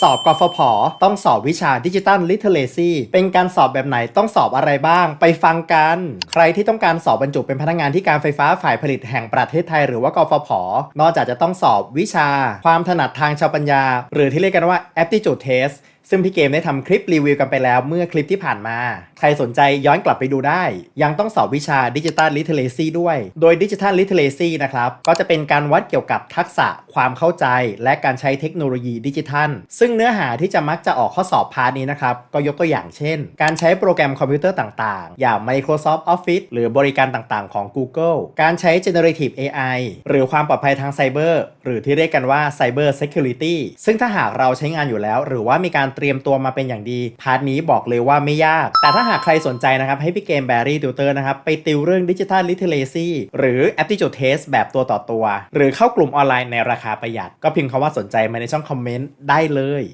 สอบกฟผ ต้องสอบวิชาดิจิตัลลิเทเลซีเป็นการสอบแบบไหนต้องสอบอะไรบ้าง ไปฟังกัน ใครที่ต้องการสอบบรรจุเป็นพนักงานที่การไฟฟ้าฝ่ายผลิตแห่งประเทศไทยหรือว่ากฟผ นอกจากจะต้องสอบวิชา ความถนัดทางชาวปัญญา หรือที่เรียกกันว่า aptitude test ซึ่งพี่เกมได้ทำคลิปรีวิวกันไปแล้วเมื่อคลิปที่ผ่านมา ใครสนใจย้อนกลับไปดูได้ ยังต้องสอบวิชาดิจิทัลลิเทเลซีด้วย โดยดิจิทัลลิเทเลซีนะครับก็จะเป็นการวัดเกี่ยวกับทักษะความเข้าใจ และการใช้เทคโนโลยีดิจิทัล ซึ่งเนื้อหาที่จะมักจะออกข้อสอบพาร์ทนี้นะครับก็ยกตัวอย่างเช่น การใช้โปรแกรมคอมพิวเตอร์ต่างๆ อย่าง Microsoft Office หรือบริการต่างๆ ของ Google การใช้ Generative AI หรือความปลอดภัยทางไซเบอร์หรือที่เรียกกันว่า Cyber Security ซึ่งถ้าหากเราใช้งานอยู่แล้ว หรือว่ามีการเตรียมตัวมาเป็นอย่างดี พาร์ทนี้บอกเลยว่าไม่ยาก แต่ถ้าหากใครสนใจนะครับ ให้พี่เกมแบรี่ติวเตอร์นะครับ ไปติวเรื่องดิจิทัลลิเทเลซีหรือ Aptitude Test แบบตัวต่อตัว หรือเข้ากลุ่มออนไลน์ในราคาประหยัด ก็พิมพ์คำว่าสนใจมาในช่องคอมเมนต์ได้เลย